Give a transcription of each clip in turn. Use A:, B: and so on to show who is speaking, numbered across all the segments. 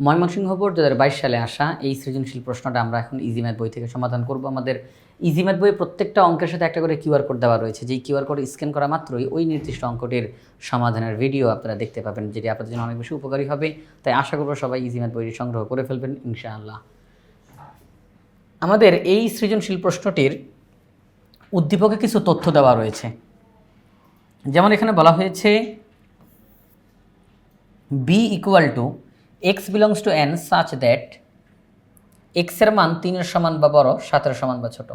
A: Mymensingh board দু হাজার বাইশ সালে আসা এই সৃজনশীল প্রশ্নটা আমরা এখন ইজি ম্যাথ বই থেকে সমাধান করব। আমাদের ইজি ম্যাথ বইয়ে প্রত্যেকটা অঙ্কের সাথে একটা করে কিউআর কোড দেওয়া রয়েছে। যেই কিউআর কোড স্ক্যান করা মাত্রই ওই নির্দিষ্ট অঙ্কটির সমাধানের ভিডিও আপনারা দেখতে পাবেন, যেটি আপনাদের জন্য অনেক বেশি উপকারী হবে। তাই আশা করব সবাই ইজি ম্যাথ বইটি সংগ্রহ করে ফেলবেন, ইনশাআল্লাহ। আমাদের এই সৃজনশীল প্রশ্নটির উদ্দীপকে কিছু তথ্য দেওয়া রয়েছে। যেমন এখানে বলা হয়েছে B equal to X belongs to N such that এক্সের মান তিনের সমান বা বড়, সাতের সমান বা ছোট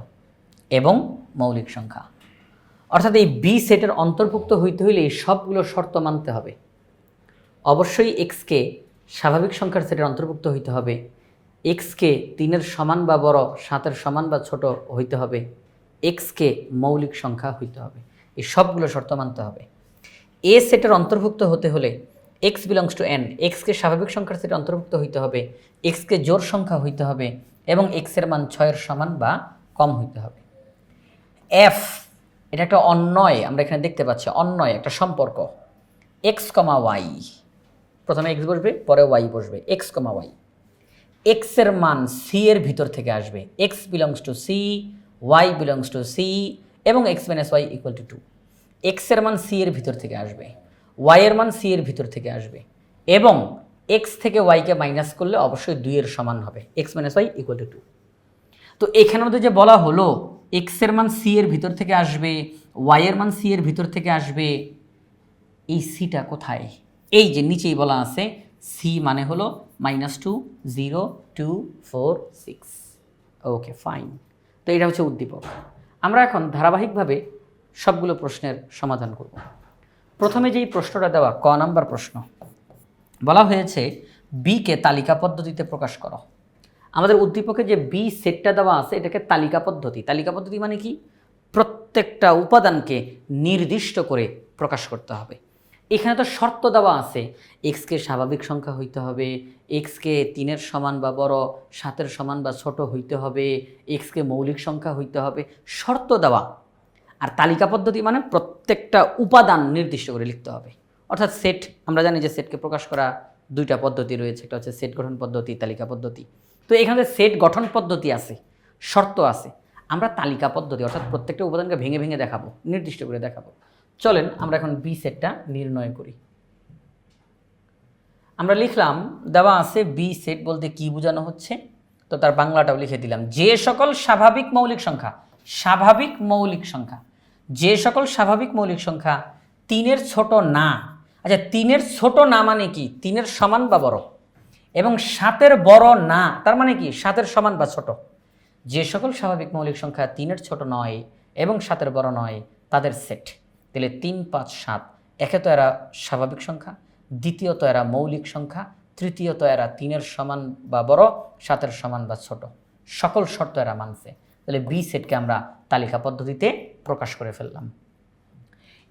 A: এবং মৌলিক সংখ্যা। অর্থাৎ এই বি সেটের অন্তর্ভুক্ত হইতে হইলে এই সবগুলো শর্ত মানতে হবে। অবশ্যই এক্সকে স্বাভাবিক সংখ্যার সেটের অন্তর্ভুক্ত হইতে হবে। এক্সকে তিনের সমান বা বড়, সাতের সমান বা ছোট হইতে হবে। এক্সকে মৌলিক সংখ্যা হইতে হবে। এই সবগুলো শর্ত মানতে হবে। এ সেটের অন্তর্ভুক্ত হতে হলে এক্স বিলংস টু এন এক্সকে স্বাভাবিক সংখ্যার সেটে অন্তর্ভুক্ত হইতে হবে। এক্সকে জোর সংখ্যা হইতে হবে এবং এক্সের মান ছয়ের সমান বা কম হইতে হবে। এফ এটা একটা অন্যয় আমরা এখানে দেখতে পাচ্ছি অন্যয় একটা সম্পর্ক। এক্স কমা ওয়াই প্রথমে এক্স বসবে, পরে ওয়াই বসবে। এক্স কমা ওয়াই এক্সের মান সি এর ভিতর থেকে আসবে। X belongs to C Y belongs to C এবং X minus Y equal to two এক্সের মান সি এর ভিতর থেকে আসবে। ওয়াই মান সি এর ভিতর থেকে আসবে এবং এক্স থেকে ওয়াইকে মাইনাস করলে অবশ্যই দুইয়ের সমান হবে X minus Y equal to two তো এখানে মধ্যে যে বলা হলো এক্সের মান সি এর ভিতর থেকে আসবে ওয়াই এর মান সি এর ভিতর থেকে আসবে, এই সিটা কোথায়? এই যে নিচেই বলা আছে সি মানে হলো minus two zero two four six okay fine তো এটা হচ্ছে উদ্দীপক। আমরা এখন ধারাবাহিকভাবে সবগুলো প্রশ্নের সমাধান করব। প্রথমে যেই প্রশ্নটা দেওয়া, ক নাম্বার প্রশ্ন, বলা হয়েছে বিকে তালিকা পদ্ধতিতে প্রকাশ করো। আমাদের উদ্দীপকে যে বি সেটটা দেওয়া আছে, এটাকে তালিকা পদ্ধতি। তালিকা পদ্ধতি মানে কি? প্রত্যেকটা উপাদানকে নির্দিষ্ট করে প্রকাশ করতে হবে। এখানে তো শর্ত দেওয়া আছে এক্সকে স্বাভাবিক সংখ্যা হইতে হবে এক্সকে তিনের সমান বা বড়, সাতের সমান বা ছোট হইতে হবে এক্সকে মৌলিক সংখ্যা হইতে হবে, শর্ত দেওয়া। আর তালিকা পদ্ধতি মানে প্রত্যেকটা উপাদান নির্দিষ্ট করে লিখতে হবে। অর্থাৎ সেট আমরা জানি যে সেটকে প্রকাশ করা দুইটা পদ্ধতি রয়েছে। একটা হচ্ছে সেট গঠন পদ্ধতি, তালিকা পদ্ধতি। তো এখানে সেট গঠন পদ্ধতি আছে, শর্ত আছে। আমরা তালিকা পদ্ধতি, অর্থাৎ প্রত্যেকটা উপাদানকে ভেঙে ভেঙে দেখাবো, নির্দিষ্ট করে দেখাবো। চলেন আমরা এখন বি সেটটা নির্ণয় করি। আমরা লিখলাম, দেওয়া আছে বি সেট বলতে কি বোঝানো হচ্ছে? তো তার বাংলাটাও লিখে দিলাম। যে সকল স্বাভাবিক মৌলিক সংখ্যা, স্বাভাবিক মৌলিক সংখ্যা যে সকল স্বাভাবিক মৌলিক সংখ্যা তিনের ছোট না। আচ্ছা তিনের ছোট না মানে কি? তিনের সমান বা বড়? এবং সাতের বড় না, তার মানে কি? সাতের সমান বা ছোট। যে সকল স্বাভাবিক মৌলিক সংখ্যা তিনের ছোট নয় এবং সাতের বড় নয়, তাদের সেট। তাহলে তিন, পাঁচ, সাত, একে তো এরা স্বাভাবিক সংখ্যা দ্বিতীয়ত এরা মৌলিক সংখ্যা তৃতীয়ত এরা তিনের সমান বা বড়, সাতের সমান বা ছোট। সকল শর্ত এরা মানছে। তাহলে বি সেটকে আমরা তালিকা পদ্ধতিতে প্রকাশ করে ফেললাম।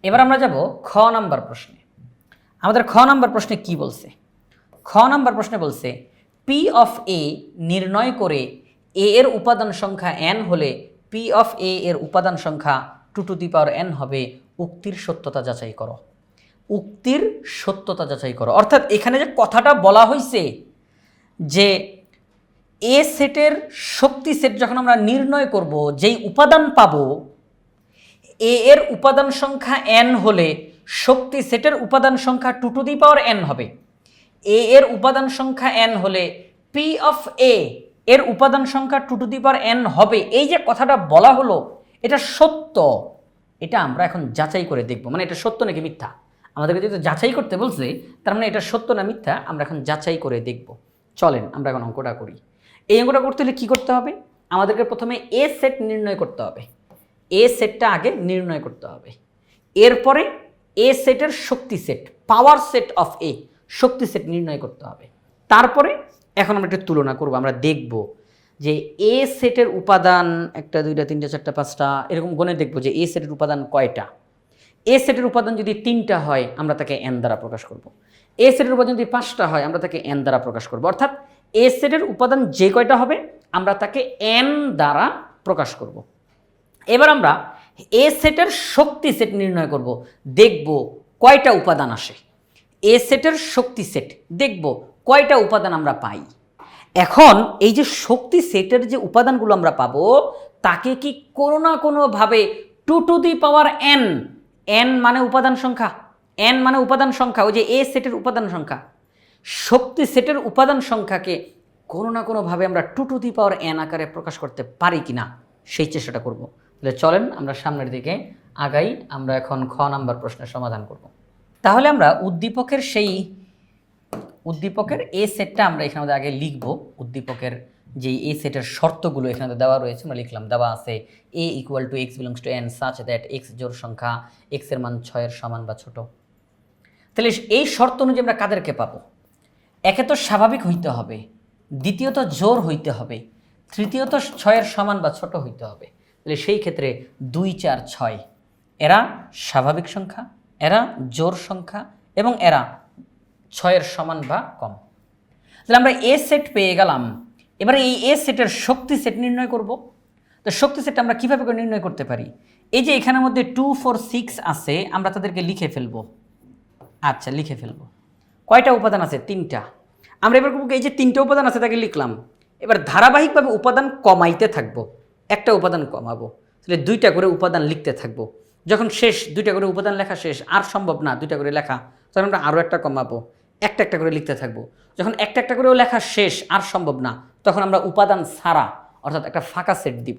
A: এবার আমরা যাব খ নাম্বার প্রশ্নে। আমাদের খ নাম্বার প্রশ্নে কি বলছে? খ নাম্বার প্রশ্নে বলছে পি অফ এ নির্ণয় করে এ এর উপাদান সংখ্যা এন হলে পি অফ এ এর উপাদান সংখ্যা two to the power N হবে। উক্তির সত্যতা যাচাই করো। উক্তির সত্যতা যাচাই করো। অর্থাৎ এখানে যে কথাটা বলা হয়েছে যে এ সেটের শক্তি সেট যখন আমরা নির্ণয় করব, যেই উপাদান পাবো, এ এর উপাদান সংখ্যা এন হলে শক্তি সেটের উপাদান সংখ্যা two to the power N হবে। এ এর উপাদান সংখ্যা এন হলে পি অফ এ এর উপাদান সংখ্যা two to the power N হবে। এই যে কথাটা বলা হলো, এটা সত্য। এটা আমরা এখন যাচাই করে দেখব। মানে এটা সত্য নাকি মিথ্যা? আমাদেরকে যেহেতু যাচাই করতে বলছে, তার মানে এটা সত্য না মিথ্যা, আমরা এখন যাচাই করে দেখব। চলেন, আমরা এখন অঙ্কটা করি। এই অঙ্কটা করতে হলে কী করতে হবে? আমাদেরকে প্রথমে এ সেট নির্ণয় করতে হবে। এ সেটটা আগে নির্ণয় করতে হবে। এরপরে এ সেটের শক্তি set power set of A Shakti set নির্ণয় করতে হবে। তারপরে এখন আমরা একটু তুলনা করব, আমরা দেখব যে এ সেটের উপাদান একটা, দুইটা, তিনটা, চারটা, পাঁচটা, এরকম গণে দেখব যে এ সেটের উপাদান কয়টা? এ সেটের উপাদান যদি তিনটা হয়, আমরা তাকে এন দ্বারা প্রকাশ করব। এ সেটের উপাদান যদি পাঁচটা হয়, আমরা তাকে এন দ্বারা প্রকাশ করব। অর্থাৎ এ সেটের উপাদান যে কয়টা হবে, আমরা তাকে এন দ্বারা প্রকাশ করব। এবার আমরা এ সেটের শক্তি সেট নির্ণয় করব। দেখব কয়টা উপাদান আসে। এ সেটের শক্তি সেট দেখব কয়টা উপাদান আমরা পাই। এখন এই যে শক্তি সেটের যে উপাদানগুলো আমরা পাবো, তাকে কি কোনো না কোনোভাবে two to the power N N মানে উপাদান সংখ্যা। এন মানে উপাদান সংখ্যা, ওই যে এ সেটের উপাদান সংখ্যা। শক্তি সেটের উপাদান সংখ্যাকে কোনো না কোনোভাবে আমরা two to the power N আকারে প্রকাশ করতে পারি কি না সেই চেষ্টাটা করব। তাহলে চলেন আমরা সামনের দিকে আগাই, আমরা এখন খ নাম্বার প্রশ্নের সমাধান করব। তাহলে আমরা উদ্দীপকের সেই, উদ্দীপকের এ সেটটা আমরা এখানে আগে লিখব। উদ্দীপকের যে এ সেটের শর্তগুলো এখানে দেওয়া রয়েছে, আমরা লিখলাম দেওয়া আছে A equal to X belongs to N such that X জোর সংখ্যা এক্সের মান ছয়ের সমান বা ছোট। তাহলে এই শর্ত অনুযায়ী আমরা কাদেরকে পাবো? একে তো স্বাভাবিক হইতে হবে, দ্বিতীয়ত জোর হইতে হবে, তৃতীয়ত ছয়ের সমান বা ছোট হইতে হবে। তাহলে সেই ক্ষেত্রে দুই, চার, ছয়, এরা স্বাভাবিক সংখ্যা, এরা জোর সংখ্যা এবং এরা ছয়ের সমান বা কম। তাহলে আমরা এ সেট পেয়ে গেলাম। এবারে এই এ সেটের শক্তি সেট নির্ণয় করব। তো শক্তি সেট আমরা কীভাবে নির্ণয় করতে পারি? এই যে এখানের মধ্যে টু, ফোর, সিক্স আছে, আমরা তাদেরকে লিখে ফেলব। আচ্ছা লিখে ফেলব। কয়টা উপাদান আছে? তিনটা। আমরা এবার করব এই যে তিনটা উপাদান আছে তাকে লিখলাম। এবার ধারাবাহিকভাবে উপাদান কমাইতে থাকব, একটা উপাদান কমাবো, তাহলে দুইটা করে উপাদান লিখতে থাকব। যখন শেষ, দুইটা করে উপাদান লেখা শেষ, আর সম্ভব না দুইটা করে লেখা, তখন আমরা আরও একটা কমাবো, একটা একটা করে লিখতে থাকব। যখন একটা একটা করেও লেখা শেষ, আর সম্ভব না, তখন আমরা উপাদান ছাড়া, অর্থাৎ একটা ফাঁকা সেট দিব।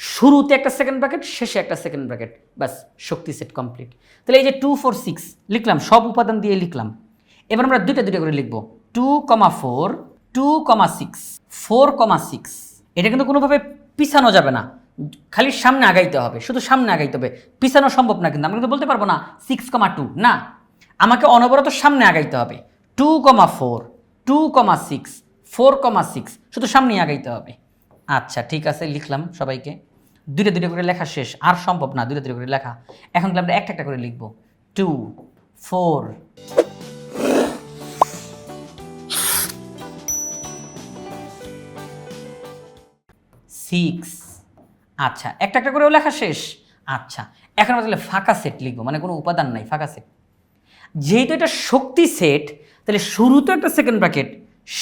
A: শুরুতে একটা সেকেন্ড ব্র্যাকেট শেষে একটা সেকেন্ড ব্র্যাকেট ব্যাস, শক্তি সেট কমপ্লিট তাহলে এই যে টু ফোর সিক্স লিখলাম, সব উপাদান দিয়ে লিখলাম। এবার আমরা দুইটা দুইটা করে লিখব। Two comma four two comma six four comma six এটা কিন্তু কোনোভাবে পিছানো যাবে না। খালি সামনে আগাইতে হবে, শুধু সামনে আগাইতে হবে। পিছানো সম্ভব না কিন্তু, আমরা কিন্তু বলতে পারব না সিক্স কমা টু না, আমাকে অনবরত সামনে আগাইতে হবে। Two comma four two comma six four comma six শুধু সামনেই আগাইতে হবে। আচ্ছা ঠিক আছে, লিখলাম সবাইকে। দুইটা দুইটা করে লেখা শেষ, আর সম্ভব না দুইটা দুইটা করে লেখা। এখন আমরা একটা একটা করে লিখব। টু ফোর সিক্স আচ্ছা একটা একটা করেও লেখা শেষ। আচ্ছা এখন আমরা তাহলে ফাঁকা সেট লিখব মানে কোনো উপাদান নাই, ফাঁকা সেট যেহেতু এটা শক্তি সেট তাহলে শুরুতে একটা সেকেন্ড ব্র্যাকেট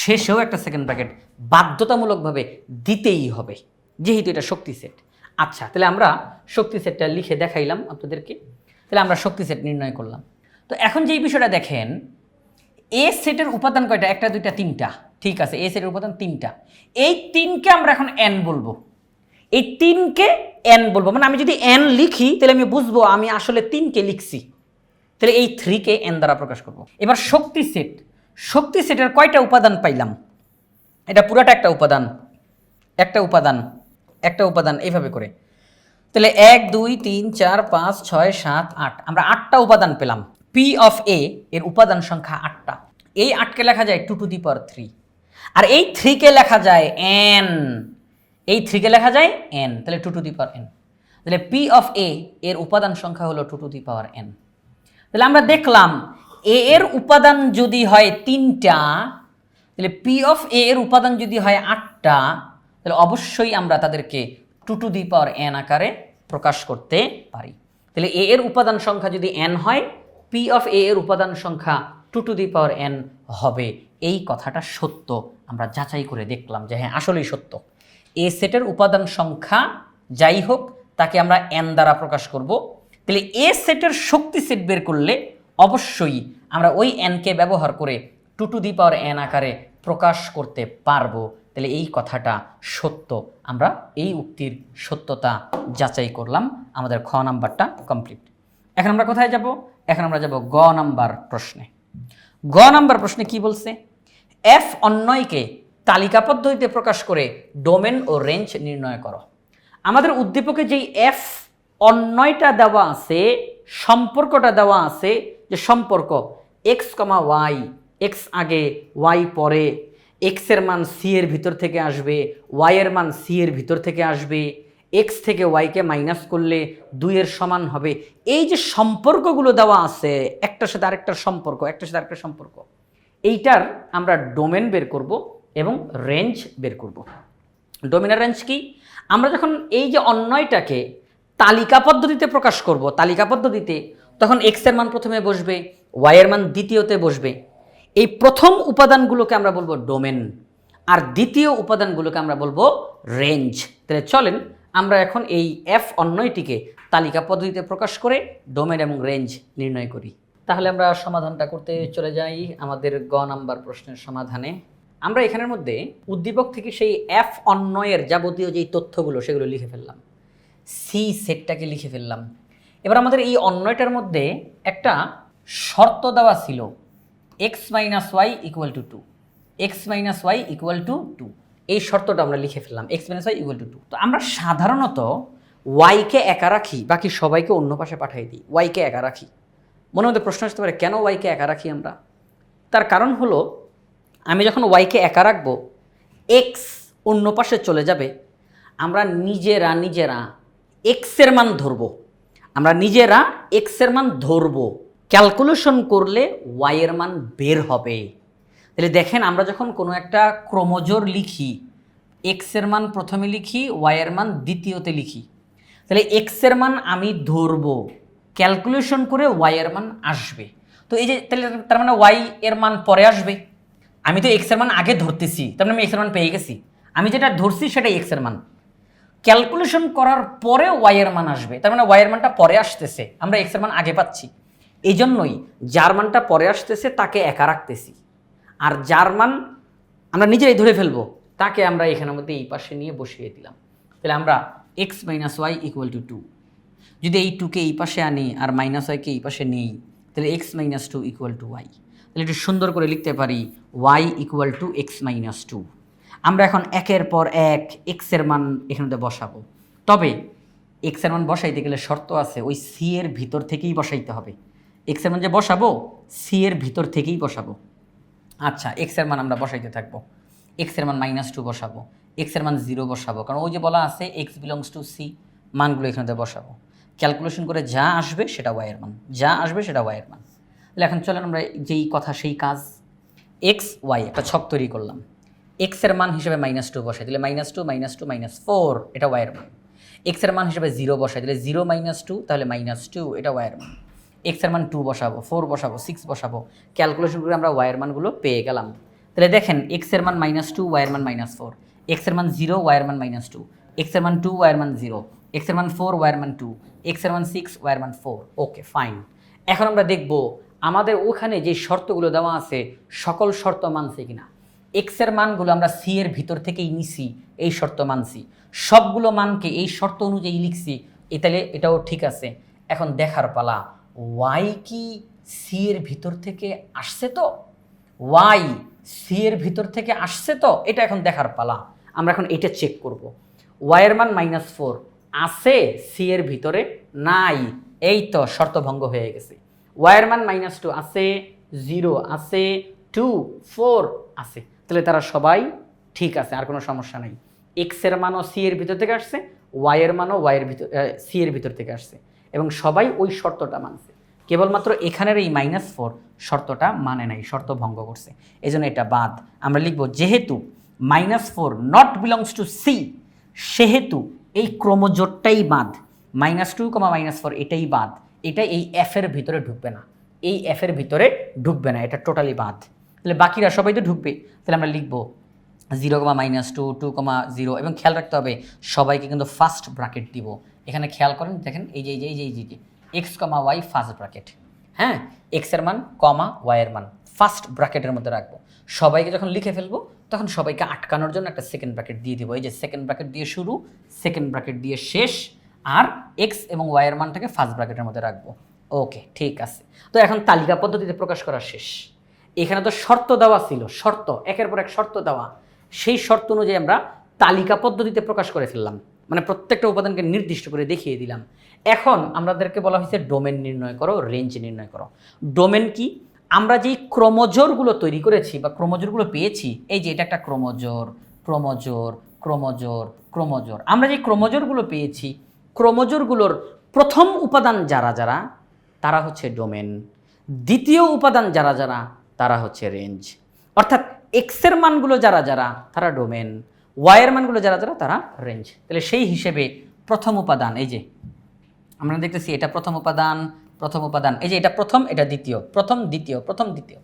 A: শেষেও একটা সেকেন্ড ব্র্যাকেট বাধ্যতামূলকভাবে দিতেই হবে, যেহেতু এটা শক্তি সেট আচ্ছা তাহলে আমরা শক্তি সেটটা লিখে দেখাইলাম আপনাদেরকে। তাহলে আমরা শক্তি সেট নির্ণয় করলাম। তো এখন যেই বিষয়টা দেখেন এ সেটের উপাদান কয়টা? একটা, দুইটা, তিনটা। ঠিক আছে এ সেটের উপাদান তিনটা। এই তিনকে আমরা এখন এন বলব। এই তিনকে এন বলব। মানে আমি যদি এন লিখি, তাহলে আমি বুঝব আমি আসলে তিনকে লিখছি। তাহলে এই থ্রিকে এন দ্বারা প্রকাশ করব। এবার শক্তি সেট শক্তি সেটের কয়টা উপাদান পাইলাম? এটা পুরাটা একটা উপাদান। একটা উপাদান। একটা উপাদান, এইভাবে করে। তাহলে এক, দুই, তিন, চার, পাঁচ, ছয়, সাত, আট। আমরা আটটা উপাদান পেলাম। পি অফ এ এর উপাদান সংখ্যা আটটা। এই আটকে লেখা যায় two to the power three আর এই থ্রিকে লেখা যায় এন এই থ্রিকে লেখা যায় এন তাহলে two to the power N তাহলে পি অফ এ এর উপাদান সংখ্যা হলো two to the power N তাহলে আমরা দেখলাম এ এর উপাদান যদি হয় তিনটা, তাহলে পি অফ এ এর উপাদান যদি হয় আটটা, তাহলে অবশ্যই আমরা তাদেরকে two to the power N আকারে প্রকাশ করতে পারি। তাহলে এ এর উপাদান সংখ্যা যদি এন হয় পি অফ এ এর উপাদান সংখ্যা two to the power N হবে। এই কথাটা সত্য। আমরা যাচাই করে দেখলাম যে হ্যাঁ আসলেই সত্য। এ সেটের উপাদান সংখ্যা যাই হোক, তাকে আমরা এন দ্বারা প্রকাশ করব। তাহলে এ সেটের শক্তি সেট বের করলে অবশ্যই আমরা ওই এনকে ব্যবহার করে two to the power N আকারে প্রকাশ করতে পারব। তাহলে এই কথাটা সত্য। আমরা এই উক্তির সত্যতা যাচাই করলাম। আমাদের খ নাম্বারটা কমপ্লিট এখন আমরা কোথায় যাব? এখন আমরা যাব গ নাম্বার প্রশ্নে। গ নাম্বার প্রশ্নে কি বলছে? এফ অন্যয়কে তালিকা পদ্ধতিতে প্রকাশ করে ডোমেন ও রেঞ্জ নির্ণয় করো। আমাদের উদ্দীপকে যেই এফ অন্যয়টা দেওয়া আছে, সম্পর্কটা দেওয়া আছে, যে সম্পর্ক এক্স কমা ওয়াই এক্স আগে ওয়াই পরে এক্সের মান সি এর ভিতর থেকে আসবে ওয়াই এর মান সি এর ভিতর থেকে আসবে এক্স থেকে ওয়াইকে মাইনাস করলে দুইয়ের সমান হবে। এই যে সম্পর্কগুলো দেওয়া আছে, একটার সাথে আরেকটার সম্পর্ক, একটার সাথে আরেকটার সম্পর্ক এইটার আমরা ডোমেন বের করব এবং রেঞ্জ বের করব। ডোমিনার রেঞ্জ কি? আমরা যখন এই যে অন্যয়টাকে তালিকা পদ্ধতিতে প্রকাশ করব, তালিকা পদ্ধতিতে, তখন এক্সের মান প্রথমে বসবে ওয়াই এর মান দ্বিতীয়তে বসবে। এই প্রথম উপাদানগুলোকে আমরা বলব ডোমেন আর দ্বিতীয় উপাদানগুলোকে আমরা বলব রেঞ্জ তাহলে চলেন, আমরা এখন এই এফ অন্যয়টিকে তালিকা পদ্ধতিতে প্রকাশ করে ডোমেন এবং রেঞ্জ নির্ণয় করি। তাহলে আমরা সমাধানটা করতে চলে যাই আমাদের গ নাম্বার প্রশ্নের সমাধানে। আমরা এখানের মধ্যে উদ্দীপক থেকে সেই এফ অন্যয়ের যাবতীয় যেই তথ্যগুলো সেগুলো লিখে ফেললাম। সি সেটটাকে লিখে ফেললাম। এবার আমাদের এই অন্যয়টার মধ্যে একটা শর্ত দেওয়া ছিল। X minus Y equal to two X minus Y equal to two এই শর্তটা আমরা লিখে ফেললাম। X minus Y equal to two তো আমরা সাধারণত ওয়াইকে একা রাখি, বাকি সবাইকে অন্য পাশে পাঠিয়ে দিই। ওয়াইকে একা রাখি। মনে মধ্যে প্রশ্ন আসতে পারে, কেন ওয়াইকে একা রাখি আমরা? তার কারণ হলো, আমি যখন ওয়াইকে একা রাখব এক্স অন্য পাশে চলে যাবে। আমরা নিজেরা নিজেরা এক্সের মান ধরবো। আমরা নিজেরা এক্সের মান ধরবো। ক্যালকুলেশন করলে ওয়াইয়ের মান বের হবে। তাহলে দেখেন, আমরা যখন কোনো একটা ক্রমজোর লিখি এক্সের মান প্রথমে লিখি ওয়াইয়ের মান দ্বিতীয়তে লিখি। তাহলে এক্সের মান আমি ধরবো। ক্যালকুলেশন করে ওয়াইয়ের মান আসবে। তো এই যে তাহলে তার মানে ওয়াই এর মান পরে আসবে। আমি তো এক্সের মান আগে ধরতেছি, তার মানে আমি এক্সের মান পেয়ে গেছি। আমি যেটা ধরছি সেটাই এক্সের মান। ক্যালকুলেশন করার পরে ওয়াইয়ের মান আসবে, তার মানে ওয়াইয়ের মানটা পরে আসতেছে, আমরা এক্সের মান আগে পাচ্ছি। এই জন্যই যার মানটা পরে আসতেছে তাকে একা রাখতেছি। আর যার মান আমরা নিজেরাই ধরে ফেলব, তাকে আমরা এখানের মধ্যে এই পাশে নিয়ে বসিয়ে দিলাম। তাহলে আমরা X minus Y equal to two যদি এই টুকে এই পাশে আনি আর মাইনাস ওয়াইকে এই পাশে নেই, তাহলে X minus two equal to Y তাহলে একটু সুন্দর করে লিখতে পারি Y equal to X minus two আমরা এখন একের পর এক এক্সের মান এখানে বসাবো। তবে এক্সের মান বসাইতে গেলে শর্ত আছে, ওই সি এর ভিতর থেকেই বসাইতে হবে। এক্সের মান যে বসাবো সি এর ভিতর থেকেই বসাবো। আচ্ছা এক্সের মান আমরা বসাইতে থাকব। এক্সের মান মাইনাস টু বসাবো। এক্সের মান জিরো বসাবো। কারণ ওই যে বলা আছে এক্স বিলংস টু সি মানগুলো এখানে বসাবো। ক্যালকুলেশন করে যা আসবে সেটা ওয়াইয়ের মান যা আসবে সেটা ওয়াইয়ের মান তাহলে এখন চলেন আমরা যেই কথা, সেই কাজ। এক্স ওয়াই একটা ছক তৈরি করলাম। এক্সের মান হিসেবে মাইনাস টু বসাই দিলে minus two minus two minus four এটা ওয়াইয়ের মান এক্সের মান হিসেবে জিরো বসাই দিলে জিরো মাইনাস টু তাহলে মাইনাস টু এটা ওয়াইয়ের মান এক্সের মান টু বসাবো ফোর বসাবো সিক্স বসাবো ক্যালকুলেশন করে আমরা ওয়াইয়ের মানগুলো পেয়ে গেলাম। তাহলে দেখেন এক্সের মান মাইনাস টু ওয়াইয়ের মান মাইনাস ফোর এক্সের মান জিরো ওয়াইয়ের মান মাইনাস টু এক্সের মান টু ওয়াইয়ের মান জিরো এক্সের মান ফোর ওয়াইয়ের মান টু এক্সের মান সিক্স ওয়াইয়ের মান ফোর ওকে ফাইন এখন আমরা দেখব আমাদের ওখানে যে শর্তগুলো দেওয়া আছে, সকল শর্ত মানছে কিনা। এক্সের মানগুলো আমরা সি এর ভিতর থেকেই নিছি, এই শর্ত মানছি। সবগুলো মানকে এই শর্ত অনুযায়ী লিখছি তাহলে এটাও ঠিক আছে। এখন দেখার পালা ওয়াই কি সি এর ভিতর থেকে আসছে তো? ওয়াই সি এর ভিতর থেকে আসছে তো? এটা এখন দেখার পালা। আমরা এখন এটা চেক করব। ওয়াইয়ের মান মাইনাস ফোর আছে সি এর ভিতরে নাই। এই তো শর্ত ভঙ্গ হয়ে গেছে। ওয়াইয়ের মান মাইনাস টু আছে, জিরো আছে, টু, ফোর আছে। তাহলে তারা সবাই ঠিক আছে, আর কোনো সমস্যা নেই। এক্সের মানও সি এর ভিতর থেকে আসছে ওয়াইয়ের মানও ওয়াইয়ের ভিতর সি এর ভিতর থেকে আসছে। এবং সবাই ওই শর্তটা মানছে। কেবলমাত্র এখানের এই মাইনাস ফোর শর্তটা মানে নাই, শর্ত ভঙ্গ করছে। এই জন্য এটা বাদ। আমরা লিখব, যেহেতু minus four not belongs to C সেহেতু এই ক্রমজোটটাই বাদ minus two comma minus four এটাই বাদ। এটা এই এফের ভিতরে ঢুকবে না। এই এফের ভিতরে ঢুকবে না, এটা টোটালি বাদ। তাহলে বাকিরা সবাই তো ঢুকবে। তাহলে আমরা লিখব zero comma minus two two comma zero এবং খেয়াল রাখতে হবে, সবাইকে কিন্তু ফার্স্ট ব্র্যাকেট দিব। এখানে খেয়াল করেন, দেখেন, এই যে এই যে এই যে এই যে x comma y first bracket হ্যাঁ এক্সের মান কমা ওয়াইয়ের মান ফার্স্ট ব্র্যাকেটের মধ্যে রাখব। সবাইকে যখন লিখে ফেলব তখন সবাইকে আটকানোর জন্য একটা সেকেন্ড ব্র্যাকেট দিয়ে দিব। এই যে সেকেন্ড ব্র্যাকেট দিয়ে শুরু সেকেন্ড ব্র্যাকেট দিয়ে শেষ, আর এক্স এবং ওয়াইয়ের মানটাকে ফার্স্ট ব্র্যাকেটের মধ্যে রাখব। ওকে ঠিক আছে। তো এখন তালিকা পদ্ধতিতে প্রকাশ করা শেষ। এখানে তো শর্ত দেওয়া ছিল, শর্ত, একের পর এক শর্ত দেওয়া। সেই শর্ত অনুযায়ী আমরা তালিকা পদ্ধতিতে প্রকাশ করে ফেললাম। মানে প্রত্যেকটা উপাদানকে নির্দিষ্ট করে দেখিয়ে দিলাম। এখন আমাদেরকে বলা হয়েছে ডোমেন নির্ণয় করো রেঞ্জ নির্ণয় করো। ডোমেন কি? আমরা যেই ক্রোমোজোরগুলো তৈরি করেছি বা ক্রোমোজোরগুলো পেয়েছি, এই যে এটা একটা ক্রোমোজোর ক্রোমোজোর ক্রোমোজোর ক্রোমোজোর। আমরা যে ক্রোমোজোরগুলো পেয়েছি, ক্রোমোজোরগুলোর প্রথম উপাদান যারা যারা, তারা হচ্ছে ডোমেন। দ্বিতীয় উপাদান যারা যারা, তারা হচ্ছে রেঞ্জ। অর্থাৎ এক্সের মানগুলো যারা যারা, তারা ডোমেন। ওয়াইয়ের মানগুলো যারা যারা, তারা রেঞ্জ। তাহলে সেই হিসেবে প্রথম উপাদান, এই যে আমরা দেখতেছি এটা প্রথম উপাদান প্রথম উপাদান। এই যে এটা প্রথম, এটা দ্বিতীয়। প্রথম দ্বিতীয় প্রথম, দ্বিতীয়।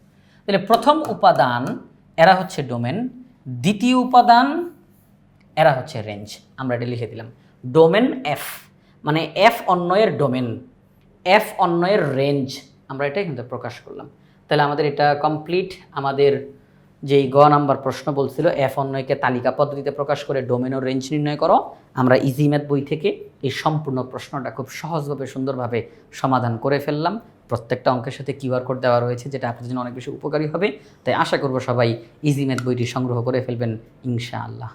A: তাহলে প্রথম উপাদান, এরা হচ্ছে ডোমেন। দ্বিতীয় উপাদান, এরা হচ্ছে রেঞ্জ। আমরা এটা লিখে দিলাম। ডোমেন এফ মানে এফ অন্যয়ের ডোমেন। এফ অন্যয়ের রেঞ্জ। আমরা এটা কিন্তু প্রকাশ করলাম। তাহলে আমাদের এটা কমপ্লিট আমাদের যেই গ নাম্বার প্রশ্ন বলছিল এফ অন্যয়কে তালিকা পদ্ধতিতে প্রকাশ করে ডোমেন রেঞ্জ নির্ণয় করো। আমরা ইজি ম্যাথ বই থেকে এই সম্পূর্ণ প্রশ্নটা খুব সহজভাবে, সুন্দরভাবে সমাধান করে ফেললাম। প্রত্যেকটা অঙ্কের সাথে কিউআর কোড দেওয়া রয়েছে, যেটা আপনার জন্য অনেক বেশি উপকারী হবে। তাই আশা করব সবাই ইজি ম্যাথ বইটি সংগ্রহ করে ফেলবেন, ইনশাআল্লাহ।